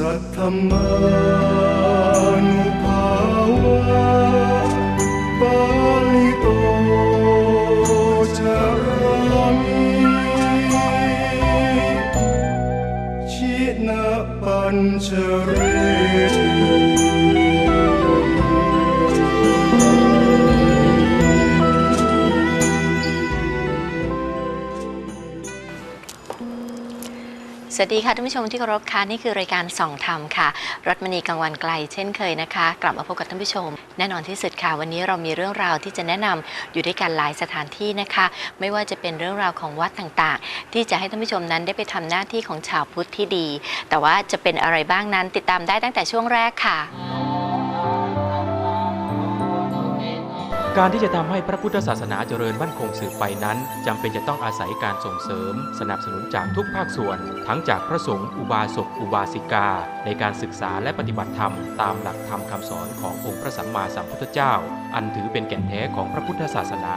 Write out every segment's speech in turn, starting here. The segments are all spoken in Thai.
สั สวัสดีค่ะท่านผู้ชมที่เคารพค่ะนี่คือรายการส่องธรรมค่ะรัตมณีกลางวันไกลเช่นเคยนะคะ กลับมาพบกับท่านผู้ชม แน่นอนที่สุดค่ะวันนี้เรามีเรื่องราวที่จะแนะนำอยู่ด้วยกันหลายสถานที่นะคะ ไม่ว่าจะเป็นเรื่องราวของวัดต่างๆ ที่จะให้ท่านผู้ชมนั้นได้ไปทำหน้าที่ของชาวพุทธที่ดี แต่ว่าจะเป็นอะไรบ้างนั้นติดตามได้ตั้งแต่ช่วงแรกค่ะ การที่จะทำให้พระพุทธศาสนาเจริญมั่นคงสืบไปนั้นจำเป็นจะต้องอาศัยการส่งเสริม สนับสนุนจากทุกภาคส่วน ทั้งจากพระสงฆ์อุบาสกอุบาสิกา ในการศึกษาและปฏิบัติธรรม ตามหลักธรรมคำสอนขององค์พระสัมมาสัมพุทธเจ้า อันถือเป็นแก่นแท้ของพระพุทธศาสนา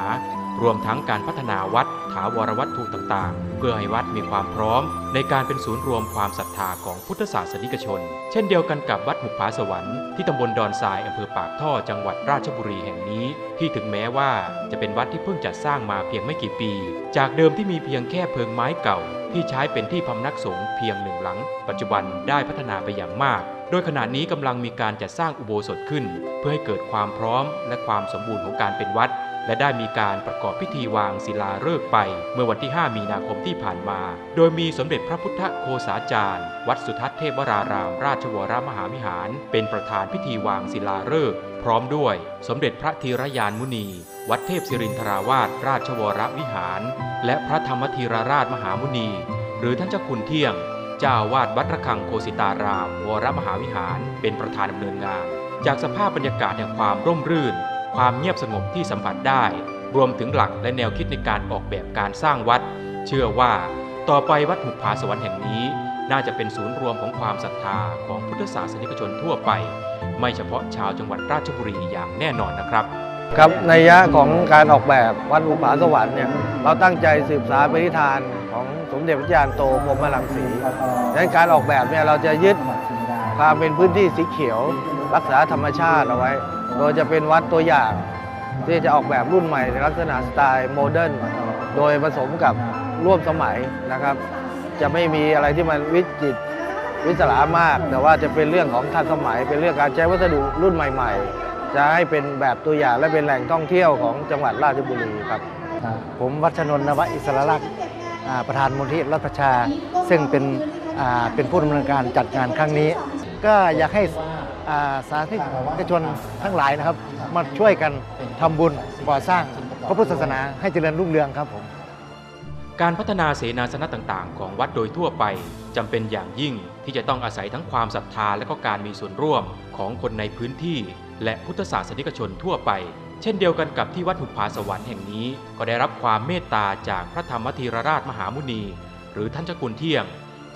รวมทั้งการพัฒนาวัดถาวรวัตถุต่างๆ เพื่อให้วัดมีความพร้อม ในการเป็นศูนย์รวมความศรัทธาของพุทธศาสนิกชน เช่นเดียวกันกับวัดหุบผาสวรรค์ที่ตำบลดอนทรายอำเภอปากท่อจังหวัดราชบุรีแห่งนี้ ที่ถึงแม้ว่าจะเป็นวัดที่เพิ่งจัดสร้างมาเพียงไม่กี่ปี จากเดิมที่มีเพียงแค่เพิงไม้เก่า ที่ใช้เป็นที่พำนักสงฆ์เพียงหนึ่งหลัง ปัจจุบันได้พัฒนาไปอย่างมาก โดยขณะนี้กำลังมีการจัดสร้างอุโบสถขึ้น เพื่อให้เกิดความพร้อมและความสมบูรณ์ของการเป็นวัด และได้มีการประกอบพิธีวางศิลาฤกษ์ไป เมื่อวันที่ 5 มีนาคมที่ผ่านมา โดยมีสมเด็จพระพุทธโคสาจารย์ วัดสุทัศน์เทพวราราม ราชวรมหาวิหาร เป็นประธานพิธีวางศิลาฤกษ์พร้อมด้วย สมเด็จพระธีรยานมุนี วัดเทพศิรินทราวาสราชวรวิหาร และพระธรรมธีรราชมหามุนี หรือท่านเจ้าคุณเที่ยง เจ้าอาวาดวัดระฆังโคสิตาราม วรมหาวิหาร เป็นประธานดำเนินงาน จากสภาพบรรยากาศแห่งความร่มรื่น ความเงียบสงบที่สัมผัสได้ รวมถึงหลักและแนวคิดในการออกแบบการสร้างวัด เชื่อว่าต่อไปวัดหุบผาสวรรค์แห่งนี้ น่าจะเป็นศูนย์รวมของความศรัทธาของพุทธศาสนิกชนทั่วไป ไม่เฉพาะชาวจังหวัดราชบุรีอย่างแน่นอนนะครับ ครับในยะของการออกแบบวัดอุปาสวรรค์เนี่ยเราตั้งใจสืบสารปณิธานของสมเด็จพระจารย์โตพรหมรังสีดังนั้นการออกแบบเนี่ยเราจะยึด ความเป็นพื้นที่สีเขียว รักษาธรรมชาติเอาไว้ โดยจะเป็นวัดตัวอย่าง ที่จะออกแบบรุ่นใหม่ในลักษณะสไตล์โมเดิร์นโดยผสมกับร่วมสมัยนะครับ จะไม่มีอะไรที่มันวิจิตรวิสลามาก แต่ว่าจะเป็นเรื่องของทันสมัย เป็นเรื่องการใช้วัสดุรุ่นใหม่ ๆ จะให้เป็นแบบตัวอย่างและเป็นแหล่งท่องเที่ยวของจังหวัดราชบุรีครับ ผมวัชนนท์นวอิสระลักษณ์อ่าประธานมูลที่รัฐประชา ซึ่งเป็นอ่าเป็นผู้ดำเนินการจัดงานครั้งนี้ ก็อยากให้อ่าสาธารณชนทั้งหลายนะครับ มาช่วยกันทำบุญก่อสร้างพระพุทธศาสนาให้เจริญรุ่งเรืองครับผม การพัฒนาเสนาสนะต่างๆ ของวัดโดยทั่วไปจำเป็นอย่างยิ่งที่จะต้องอาศัยทั้งความศรัทธาและก็การมีส่วนร่วมของคนในพื้นที่ และพุทธศาสนิกชนทั่วไป เช่นเดียวกันกับที่วัดหุบผาสวรรค์แห่งนี้ ก็ได้รับความเมตตาจากพระธรรมธีรราชมหามุนี หรือท่านเจ้าคุณเที่ยง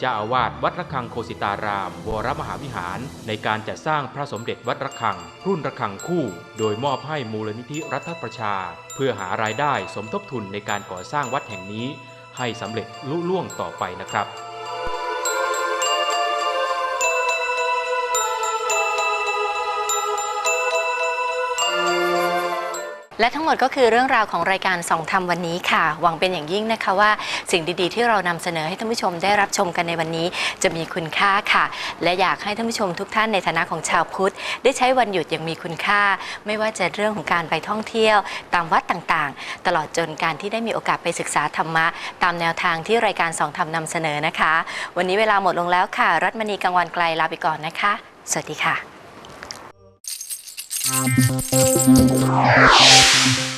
จ้าอาวาสวัดระฆังโคสิตาราม วรมหาวิหาร ในการจัดสร้างพระสมเด็จวัดระฆัง รุ่นระฆังคู่ โดยมอบให้มูลนิธิรัฐประชา เพื่อหารายได้สมทบทุนในการก่อสร้างวัดแห่งนี้ ให้สำเร็จลุล่วงต่อไปนะครับ และทั้งหมดก็คือเรื่องราวของรายการสองธรรมวันนี้ค่ะ หวังเป็นอย่างยิ่งนะคะว่า สิ่งดีๆ ที่เรานำเสนอให้ท่านผู้ชมได้รับชมกันในวันนี้ จะมีคุณค่าค่ะ และอยากให้ท่านผู้ชมทุกท่านในฐานะของชาวพุทธ ได้ใช้วันหยุดอย่างมีคุณค่า ไม่ว่าจะเรื่องของการไปท่องเที่ยว ตามวัดต่างๆ ตลอดจนการที่ได้มีโอกาสไปศึกษาธรรมะ ตามแนวทางที่รายการสองธรรมนำเสนอนะคะ วันนี้เวลาหมดลงแล้วค่ะ รัตมณีกังวันไกลลาไปก่อนนะคะ สวัสดีค่ะ Thank you.